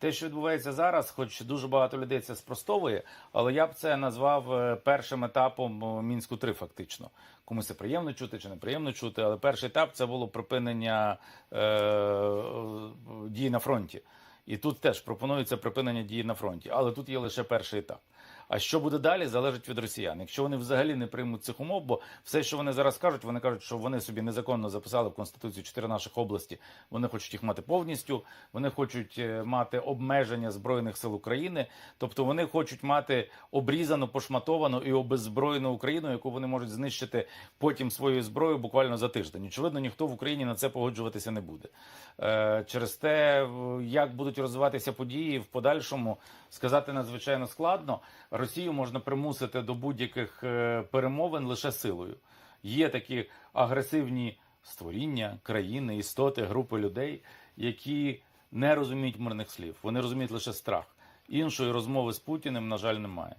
Те, що відбувається зараз, хоч дуже багато людей це спростовує, але я б це назвав е, першим етапом е, мінську 3 фактично. Комусь це приємно чути чи неприємно чути, але перший етап це було припинення е, дій на фронті. І тут теж пропонується припинення дій на фронті, але тут є лише перший етап. А що буде далі, залежить від росіян. Якщо вони взагалі не приймуть цих умов, бо все, що вони зараз кажуть, вони кажуть, що вони собі незаконно записали в конституцію чотири наших області. Вони хочуть їх мати повністю. Вони хочуть е, мати обмеження збройних сил України. Тобто вони хочуть мати обрізану, пошматовану і обеззброєну Україну, яку вони можуть знищити потім своєю зброєю буквально за тиждень. Очевидно, ніхто в Україні на це погоджуватися не буде. Е, Через те, як будуть розвиватися події в подальшому, сказати надзвичайно складно. Росію можна примусити до будь-яких е, перемовин лише силою. Є такі агресивні створіння, країни, істоти, групи людей, які не розуміють мирних слів. Вони розуміють лише страх. Іншої розмови з Путіним, на жаль, немає.